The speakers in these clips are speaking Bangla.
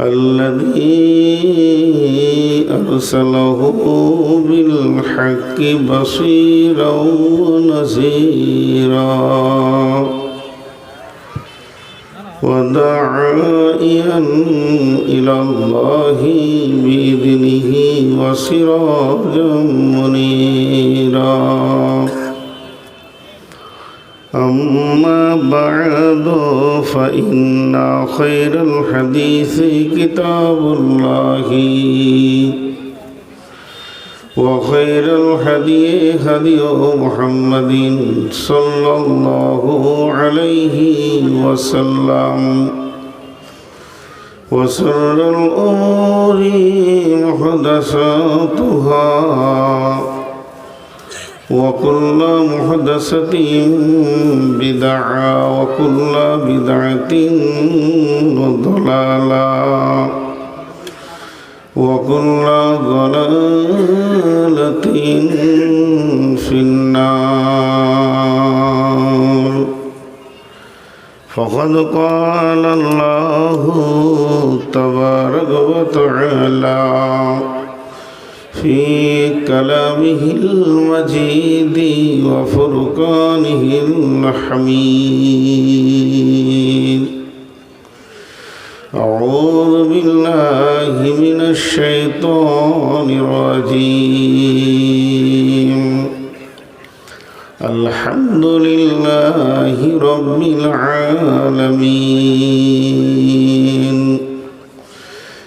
الذي أرسله بالحق بصيرا ونذيرا. وداعيا إلى الله بإذنه وسراجا منيرا. أما بعد فإن خير الحديث كتاب الله. وخير الهدي هدي محمد صلى الله عليه وسلم. وسر الأمور محدثاتها. وكل محدثة بدعة وكل بدعة ضلالة وكل ضلالة في النار فقد قال الله تبارك وتعالى في كلامه المجيد وفرقانه الحميد أعوذ بالله من الشيطان الرجيم الحمد لله رب العالمين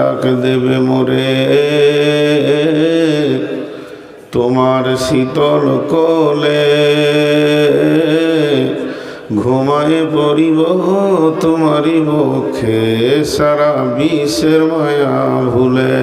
ডাক দেবে মোরে। তোমার শীতল কোলে ঘুমায় পড়িব তোমারই বক্ষে সারা বিশ্বের মায়া ভুলে।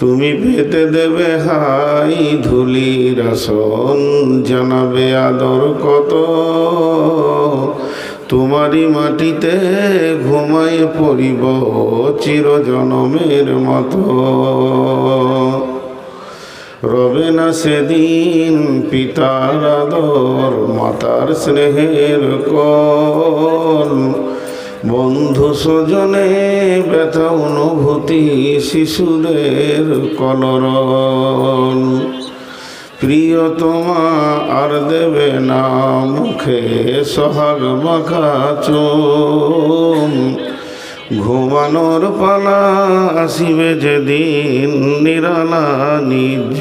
তুমি পেতে দেবে হাই ধুলির আসন, জানাবে আদর কত। তোমারই মাটিতে ঘুমায় পড়িব চিরজনমের মতো। রবে না সেদিন পিতার আদর, মাতার স্নেহের কল। বন্ধু স্বজনে ব্যথা অনুভূতি শিশুদের কলরল। প্রিয়তমা আর দেবে না মুখে সোহাগ মাখা চুম ঘুমানোর পালা আসিবে যেদিন নিরালা নিজ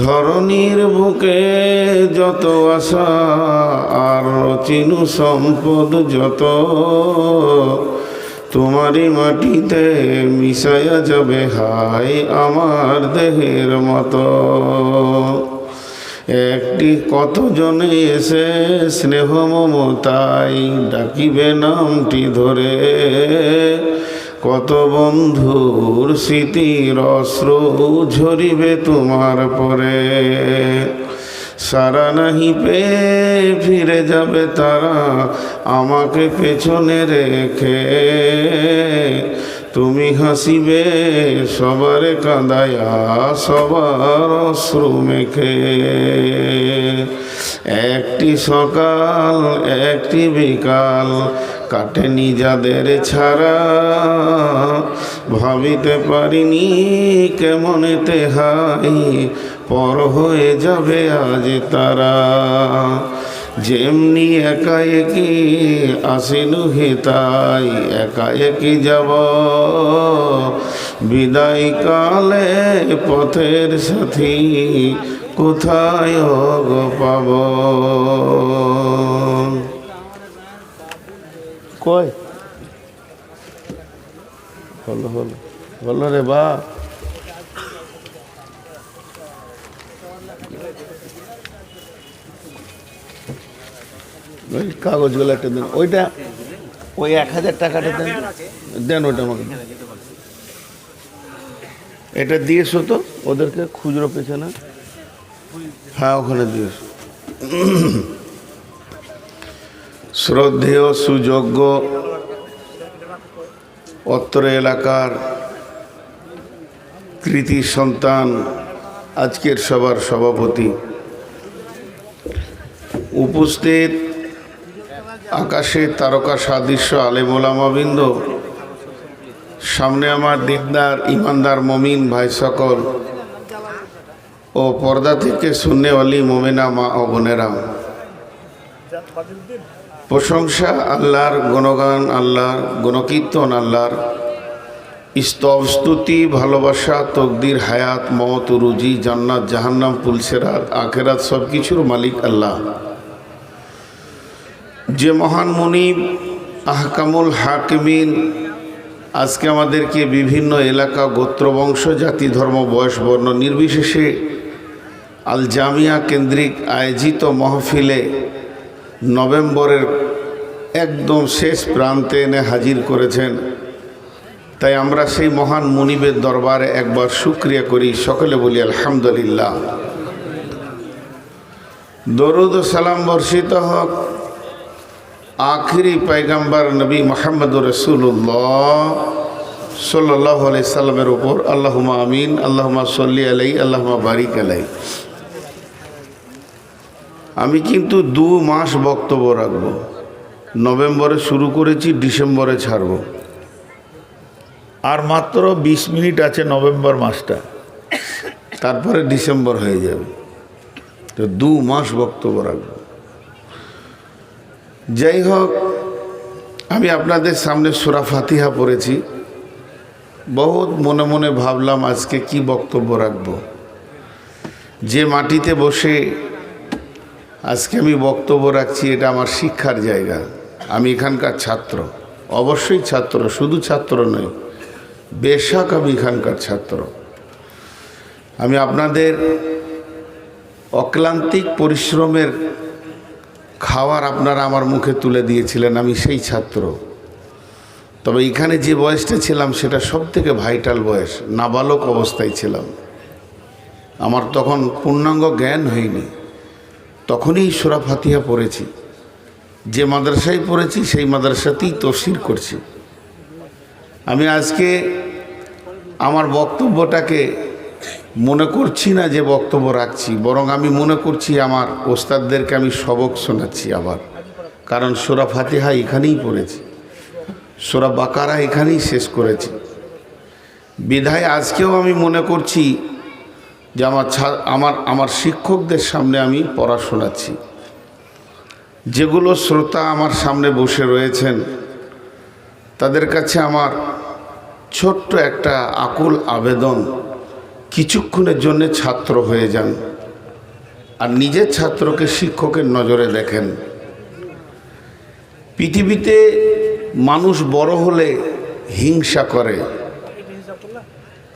ধরনীর বুকে যত আশা আর চিনু সম্পদ যত তোমারই মাটিতে মিশায়া যাবে হাই আমার দেহের মতো। একটি কতজনে এসে স্নেহ মমতাই ডাকিবে নামটি ধরে। কত বন্ধুর স্মৃতির অস্ত্র ঝরিবে তোমার পরে। সারা নাহি পে ফিরে যাবে তারা আমাকে পেছনে রেখে। তুমি হাসিবে, সবার কাঁদায়া সবার অশ্রু মেখে। একটি সকাল, একটি বিকাল কাটেনি যাদের ছাড়া। ভাবিতে পারিনি কেমনেতে হাই পর হয়ে যাবে আজ তারা। যেমনি একা একই আসিনু তাই, একা একই যাব। বিদায় কালে পথের সাথী কোথায় গো পাব? কয়? হলো হলো। হলো রে বা ওই কাগজগুলো একটা দেন। ওইটা ওই এক হাজার টাকাটা দেন। দেন ওটা আমাকে। এটা দিয়েছ তো? ওদেরকে খুচরো পেছনে? হ্যাঁ ওখানে দিয়েছ। শ্রদ্ধেয়, সুযোগ্য অত্র এলাকার কৃতি সন্তান, আজকের সবার সভাপতি। উপস্থিত আকাশে তারকা সাদৃশ্য আলে আলেমোলামাবিন্দ সামনে আমার দিকদার ইমানদার মমিন ভাই সকল। ও পর্দা থেকে শূন্যওয়ালি মোমেনা মা ও প্রশংসা আল্লাহর গুণগান, আল্লাহর গুণকীর্তন, আল্লাহর স্তব স্তুতি, ভালোবাসা, তকদির, হায়াত মত রুজি, জান্নাত, জাহান্নাম, পুলসেরাত, আখেরাত সব কিছুর মালিক আল্লাহ। যে মহান মুনিব, আহকামুল হাকিমিন, আজকে আমাদেরকে বিভিন্ন এলাকা গোত্রবংশ জাতি, ধর্ম, বয়স, বর্ণ নির্বিশেষে আল জামিয়া কেন্দ্রিক আয়োজিত মহফিলে নভেম্বরের একদম শেষ প্রান্তে এনে হাজির করেছেন। তাই আমরা সেই মহান মুনিবের দরবারে একবার শুক্রিয়া করি। সকলে বলি আলহামদুলিল্লাহ। দরুদ সালাম বর্ষিত হোক। আখিরি পয়গাম্বার নবী মোহাম্মদ রসুল্লাহ সাল্লাহ আলাই সাল্লামের ওপর আল্লাহুমা আমিন আল্লাহুমা সল্লি আলাই আল্লাহুমা বারিক আলাই আমি কিন্তু দু মাস বক্তব্য রাখব। নভেম্বরে শুরু করেছি, ডিসেম্বরে ছাড়ব। আর মাত্র বিশ মিনিট আছে নভেম্বর মাসটা। তারপরে ডিসেম্বর হয়ে যাবে। তো দু মাস বক্তব্য রাখব। যাই হোক আমি আপনাদের সামনে সুরা ফাতিহা পড়েছি। বহুত মনে মনে ভাবলাম আজকে কি বক্তব্য রাখব। যে মাটিতে বসে আজকে আমি বক্তব্য রাখছি, এটা আমার শিক্ষার জায়গা। আমি এখানকার ছাত্র। অবশ্যই ছাত্র, শুধু ছাত্র নয়, বেশাক আমি এখানকার ছাত্র। আমি আপনাদের অক্লান্তিক পরিশ্রমের খাওয়ার আপনারা আমার মুখে তুলে দিয়েছিলেন, আমি সেই ছাত্র। তবে এখানে যে বয়সটা ছিলাম, সেটা সব থেকে ভাইটাল বয়স, নাবালক অবস্থায় ছিলাম। আমার তখন পূর্ণাঙ্গ জ্ঞান হয়নি। তখনই সুরা ফাতিহা পড়েছি। যে মাদ্রাসায় পড়েছি, সেই মাদ্রাসাতেই তফসির করছি। আমি আজকে আমার বক্তব্যটাকে মনে করছি না যে বক্তব্য রাখছি, বরং আমি মনে করছি আমার ওস্তাদদেরকে আমি সবক শোনাচ্ছি আবার। কারণ সোরা ফাতিহা এখানেই পড়েছি, সোরা বাকারা এখানেই শেষ করেছি। বিধায় আজকেও আমি মনে করছি যে আমার আমার আমার শিক্ষকদের সামনে আমি পড়া শোনাচ্ছি। যেগুলো শ্রোতা আমার সামনে বসে রয়েছেন, তাদের কাছে আমার ছোট্ট একটা আকুল আবেদন। কিছুক্ষণের জন্য ছাত্র হয়ে যান আর নিজের ছাত্রকে শিক্ষকের নজরে দেখেন। পৃথিবীতে মানুষ বড় হলে হিংসা করে।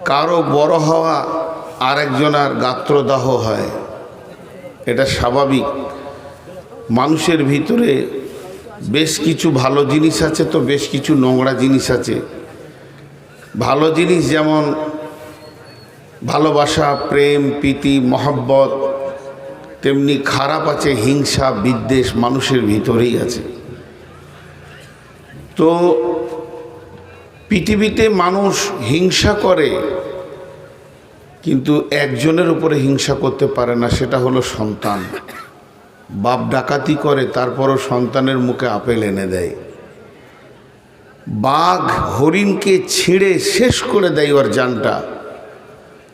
কারও বড় হওয়া আরেকজনার গাত্রদাহ হয়। এটা স্বাভাবিক। মানুষের ভিতরে বেশ কিছু ভালো জিনিস আছে, তো বেশ কিছু নোংরা জিনিস আছে। ভালো জিনিস যেমন ভালোবাসা, প্রেম, প্রীতি, মহব্বত, তেমনি খারাপ আছে, হিংসা, বিদ্বেষ মানুষের ভিতরেই আছে। তো পৃথিবীতে মানুষ হিংসা করে, কিন্তু একজনের উপরে হিংসা করতে পারে না, সেটা হলো সন্তান। বাপ ডাকাতি করে, তারপরও সন্তানের মুখে আপেল এনে দেয়। বাঘ হরিণকে ছিঁড়ে শেষ করে দেয় ওর জানটা।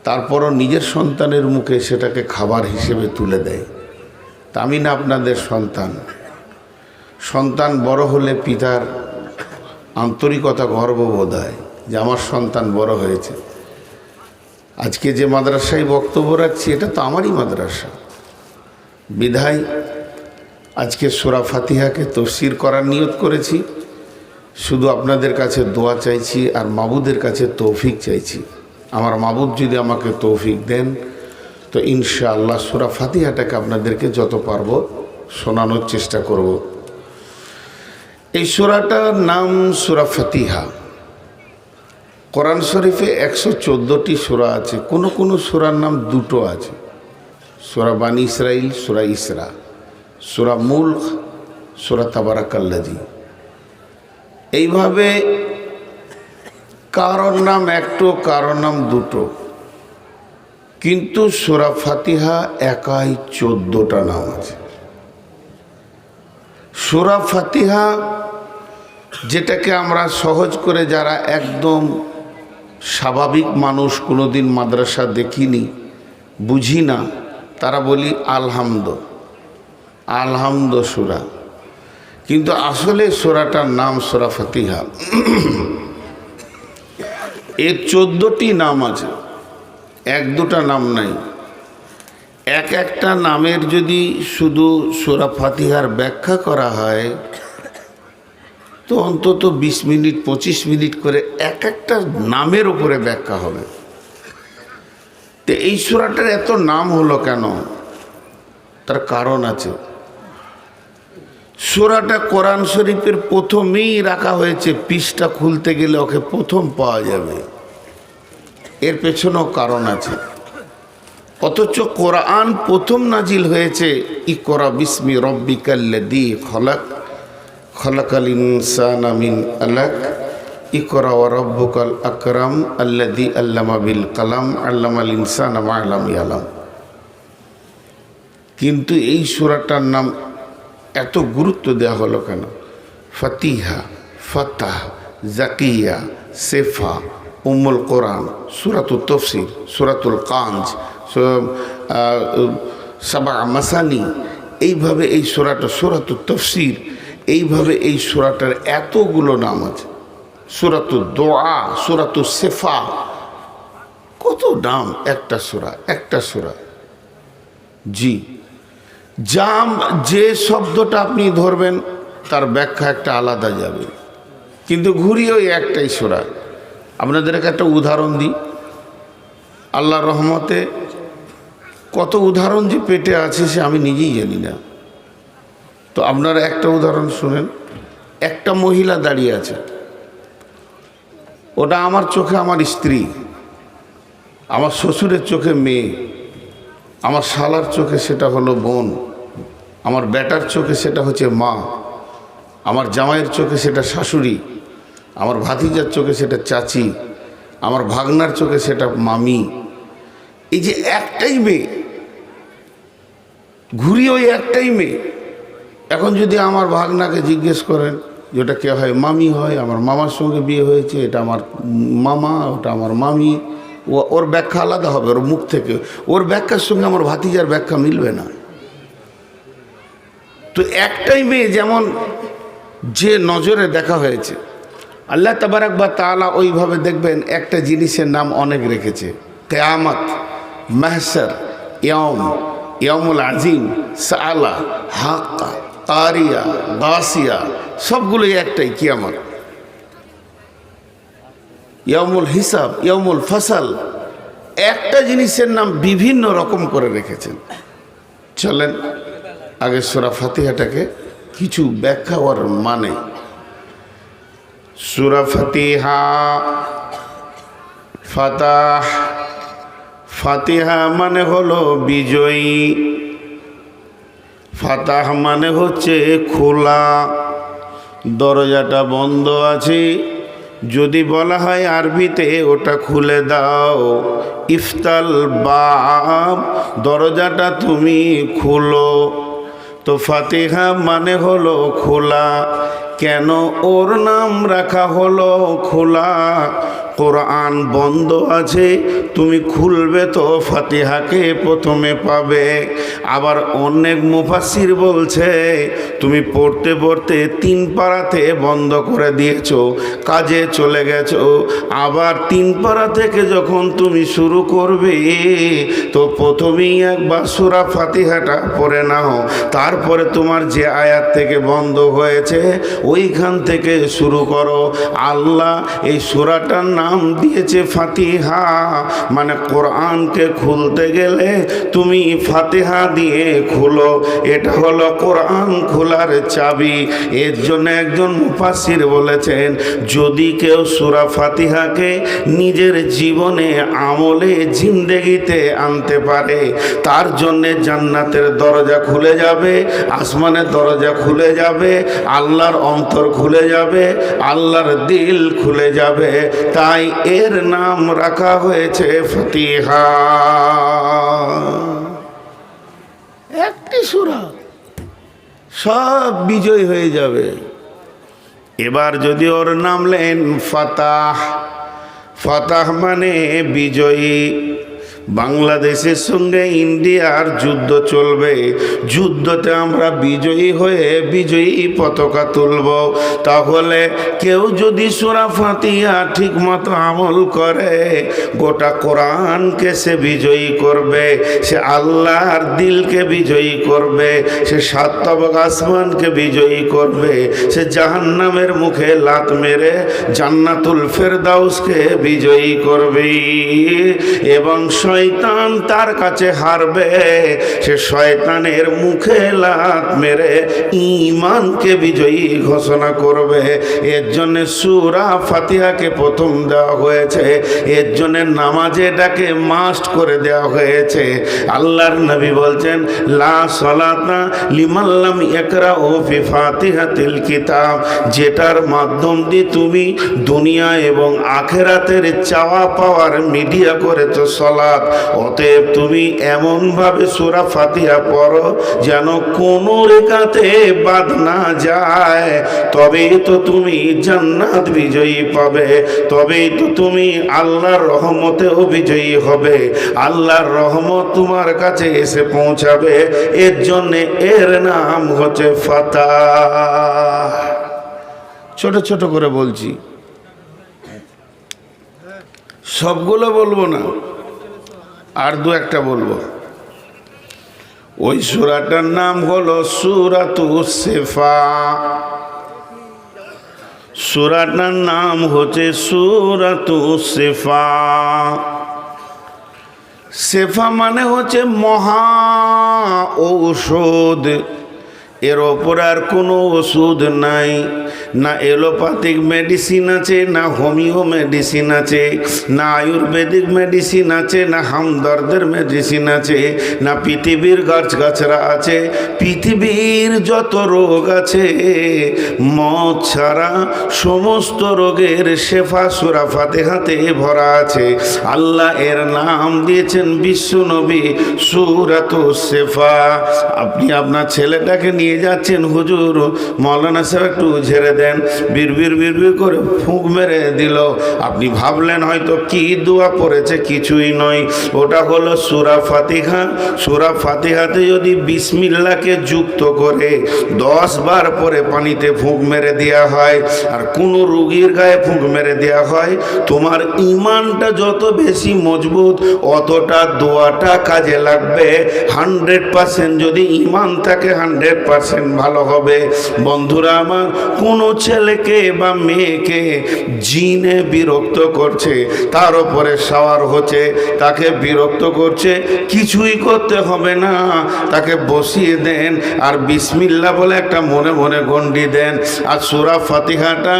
তারপরও নিজের সন্তানের মুখে সেটাকে খাবার হিসেবে তুলে দেয়। তা আমি না আপনাদের সন্তান। সন্তান বড় হলে পিতার আন্তরিকতা গর্ববোধ হয় যে আমার সন্তান বড় হয়েছে। আজকে যে মাদ্রাসায় বক্তব্য রাখছি, এটা তো আমারই মাদ্রাসা। বিধায় আজকে সোরা ফাতিহাকে তফসির করার নিয়ত করেছি। শুধু আপনাদের কাছে দোয়া চাইছি আর মাবুদের কাছে তৌফিক চাইছি। আমার মাবুদ যদি আমাকে তৌফিক দেন, তো ইনশাআল্লাহ সুরা ফাতিহাটাকে আপনাদেরকে যত পারব শোনানোর চেষ্টা করব। এই সুরাটার নাম সুরা ফাতিহা। কোরআন শরীফে একশো চোদ্দোটি সুরা আছে, কোনো কোনো সুরার নাম দুটো আছে। সুরা বানী ইসরাইল সুরা ইসরা, সুরা মুলক সুরা তাবারাকাল্লাজি এইভাবে কারোর নাম একটো কারোর নাম দুটো। কিন্তু সুরা ফাতিহা একাই চোদ্দোটা নাম আছে। সুরা ফাতিহা যেটাকে আমরা সহজ করে যারা একদম স্বাভাবিক মানুষ কোনোদিন মাদ্রাসা দেখিনি, বুঝি না, তারা বলি আলহামদ। আলহামদ সুরা। কিন্তু আসলে সোরাটার নাম সোরা ফাতিহা। এর চোদ্দটি নাম আছে। এক দুটা নাম নাই। এক একটা নামের যদি শুধু সোরা ফাতিহার ব্যাখ্যা করা হয়, তো অন্তত বিশ মিনিট, পঁচিশ মিনিট করে এক একটা নামের উপরে ব্যাখ্যা হবে। তো এই সুরাটার এত নাম হলো কেন? তার কারণ আছে। সুরাটা কোরআন শরীফের প্রথমেই রাখা হয়েছে পিসটা খুলতে গেলে ওকে প্রথম পাওয়া যাবে। এর পেছনেও কারণ আছে। অথচ কোরআন প্রথম নাজিল হয়েছে ই করা বিস্মি রব্বিকাল্লাদি খলাক, খলাকাল ইনসান আমিন আলাক, ইকরা ওয়া রব্বুকাল আকরাম আল্লাদি আল্লামা বিল কালাম, আল্লামাল ইনসান আমা আলাম কিন্তু এই সুরাটার নাম এত গুরুত্ব দেওয়া হলো কেন? ফতিহা, ফতাহ, জাকিয়া, সেফা, উম্মুল কোরআন সুরাতুল তফসির সুরাতুল কাঞ্জ সাবা মাসানি। এইভাবে এই সুরাটা সুরাতুল তফসির এইভাবে এই সুরাটার এতগুলো নাম আছে। সুরাতুল দোয়া সুরাতুল সেফা। কত নাম একটা সুরা একটা সুরা। জি জাম যে শব্দটা আপনি ধরবেন, তার ব্যাখ্যা একটা আলাদা যাবে। কিন্তু ঘুরিয়ে ওই একটাই সোরা। আপনাদেরকে একটা উদাহরণ দিই। আল্লাহ রহমতে কত উদাহরণ যে পেটে আছে সে আমি নিজেই জানি না। তো আপনারা একটা উদাহরণ শুনেন। একটা মহিলা দাঁড়িয়ে আছে। ওটা আমার চোখে আমার স্ত্রী। আমার শ্বশুরের চোখে মেয়ে। আমার শালার চোখে সেটা হলো বোন। আমার বেটার চোখে সেটা হচ্ছে মা। আমার জামাইয়ের চোখে সেটা শাশুড়ি। আমার ভাতিজার চোখে সেটা চাচি। আমার ভাগনার চোখে সেটা মামি। এই যে একটাই মেয়ে, ঘুরি ওই একটাই মেয়ে। এখন যদি আমার ভাগনাকে জিজ্ঞেস করেন যে ওটা কে হয়? মামি হয়, আমার মামার সঙ্গে বিয়ে হয়েছে, এটা আমার মামা, ওটা আমার মামি। ও ওর ব্যাখ্যা আলাদা হবে ওর মুখ থেকে। ওর ব্যাখ্যার সঙ্গে আমার ভাতিজার ব্যাখ্যা মিলবে না। তো একটাই মেয়ে যেমন যে নজরে দেখা হয়েছে, আল্লাহ তাবারাক বা তালা ওইভাবে দেখবেন একটা জিনিসের নাম অনেক রেখেছে। কেয়ামত মেহসর ইয়ম ইয়মুল আজিম সালা হাক্কা, তারিয়া গাসিয়া সবগুলোই একটাই কিয়ামত। ইয়মুল হিসাব ইয়মুল ফসল। একটা জিনিসের নাম বিভিন্ন রকম করে রেখেছেন। চলেন আগে সুরা ফাতিহাটাকে কিছু ব্যাখ্যা ওর মানে। সুরা ফাতিহা, ফাতাহ। ফাতিহা মানে হলো বিজয়ী। ফাতাহ মানে হচ্ছে খোলা। দরজাটা বন্ধ আছে। যদি বলা হয় আরবিতে, ওটা খুলে দাও। ইফতাল বাব, দরজাটা তুমি খুলো। তো ফাতেহা মানে হলো খোলা। কেন ওর নাম রাখা হলো খোলা? কোরআন বন্ধ আছে, তুমি খুলবে তো ফাতিহাকে প্রথমে পাবে। আবার অনেক মুফাসির বলছে, তুমি পড়তে পড়তে তিন পাড়াতে বন্ধ করে দিয়েছ, কাজে চলে গেছ। আবার তিন পাড়া থেকে যখন তুমি শুরু করবে, তো প্রথমেই একবার সুরা ফাতিহাটা পড়ে নাও। তারপরে তোমার যে আয়াত থেকে বন্ধ হয়েছে, ওইখান থেকে শুরু করো। আল্লাহ এই সুরাটার নাম দিয়েছে ফাতিহা। মানে কোরআনকে খুলতে গেলে তুমি ফাতিহা দিয়ে খুলো। এটা হলো কোরআন খোলার চাবি। এর জন্য একজন মুফাসির বলেছেন, যদি কেউ সুরা ফাতিহাকে নিজের জীবনে আমলে জিন্দেগিতে আনতে পারে, তার জন্যে জান্নাতের দরজা খুলে যাবে, আসমানের দরজা খুলে যাবে, আল্লাহর অন্তর খুলে যাবে, আল্লাহর দিল খুলে যাবে। তাই এর নাম রাখা হয়েছে ফতিহা। একটি সুরা, সব বিজয় হয়ে যাবে। এবার যদি ওর নাম লেন ফতাহ, ফাতাহ মানে বিজয়ী। বাংলাদেশের সঙ্গে ইন্ডিয়ার যুদ্ধ চলবে। যুদ্ধতে আমরা বিজয়ী হয়ে বিজয়ী পতাকা তুলব। তাহলে কেউ যদি সোরা ফাতিয়া ঠিক মতো আমল করে, গোটা কোরআনকে সে বিজয়ী করবে, সে আল্লাহর দিলকে বিজয়ী করবে, সে সাতবক আসমানকে বিজয়ী করবে, সে জাহান্নামের মুখে লাত মেরে জান্নাতুল ফেরদাউসকে বিজয়ী করবে। এবং শয়তান তার কাছে হারবে। সে শয়তানের মুখে লাত মেরে ইমানকে বিজয়ী ঘোষণা করবে। এর জন্য সুরা ফাতিহাকে প্রথম দেওয়া হয়েছে। এর জন্য নামাজে এটাকে মাস্ট করে দেওয়া হয়েছে। আল্লাহর নবী বলছেন, লা সলাতা লিমাল্লাম একরা ও ফি ফাতিহাতিল কিতাব। যেটার মাধ্যম দিয়ে তুমি দুনিয়া এবং আখেরাতের চাওয়া পাওয়ার মিডিয়া করেছ সলাৎ অতএব তুমি এমনভাবে সুরা ফাতিহা পড়ো যেন কোনো রেখাতে বাদ না যায়। তবেই তো তুমি জান্নাত বিজয়ী পাবে। তবেই তো তুমি আল্লাহর রহমতেও বিজয়ী হবে। আল্লাহর রহমত তোমার কাছে এসে পৌঁছাবে। এর জন্যে এর নাম হচ্ছে ফাতা ছোট ছোট করে বলছি। সবগুলো বলব না। আর দু একটা বলব। ওই সুরাটার নাম হলো সুরাতু সেফা। সুরাটার নাম হচ্ছে সুরাতু সেফা। সেফা মানে হচ্ছে মহা ঔষধ। এর ওপর আর কোনো ওষুধ নাই। না এলোপ্যাথিক মেডিসিন আছে, না হোমিও মেডিসিন আছে, না আয়ুর্বেদিক মেডিসিন আছে, না হামদর্দের মেডিসিন আছে, না পৃথিবীর গাছগাছরা আছে, পৃথিবীর যত রোগ আছে, মদ ছাড়া সমস্ত রোগের শেফা সুরা ফাতেহাতে ভরা আছে। আল্লাহ এর নাম দিয়েছেন বিশ্বনবী সুরাত শেফা। আপনি আপনার ছেলেটাকে নিয়ে যাচ্ছেন, হুজুর, মৌলানা সাহেব একটু ঝেড়ে দেন বিড়বির বিড়বির করে ফুঁক মেরে দিল। আপনি ভাবলেন হয়তো কি দোয়া পড়েছে, কিছুই নয়। ওটা হলো সুরা ফাতিহা। সুরা ফাতিহাতে যদি বিসমিল্লাকে যুক্ত করে দশ বার পরে পানিতে ফুঁক মেরে দেওয়া হয়, আর কোনো রুগীর গায়ে ফুঁক মেরে দেওয়া হয়, তোমার ইমানটা যত বেশি মজবুত, অতটা দোয়াটা কাজে লাগবে। হান্ড্রেড পার্সেন্ট যদি ইমান থাকে, হান্ড্রেড পার্সেন্ট ভালো হবে। বন্ধুরা আমার, কোনো ছেলেকে বা মেয়েকে জিনে বিরক্ত করছে, তার উপরে সাওয়ার হচ্ছে, তাকে বিরক্ত করছে, কিছুই করতে হবে না। তাকে বসিয়ে দেন আর বিসমিল্লা বলে একটা মনে মনে গন্ডি দেন। আর সুরা ফাতিহাটা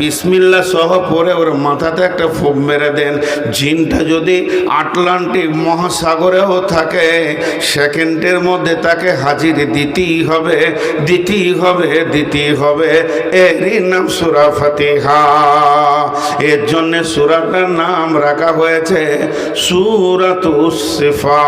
বিসমিল্লা সহ পরে ওর মাথাতে একটা ফুক মেরে দেন। জিনটা যদি আটলান্টিক মহাসাগরেও থাকে, সেকেন্ডের মধ্যে তাকে হাজির দিতেই হবে দিতেই হবে দিতেই হবে। এরই নাম সুরা ফাতিহা। এর জন্য সুরাটার নাম রাখা হয়েছে সুরাত সিফা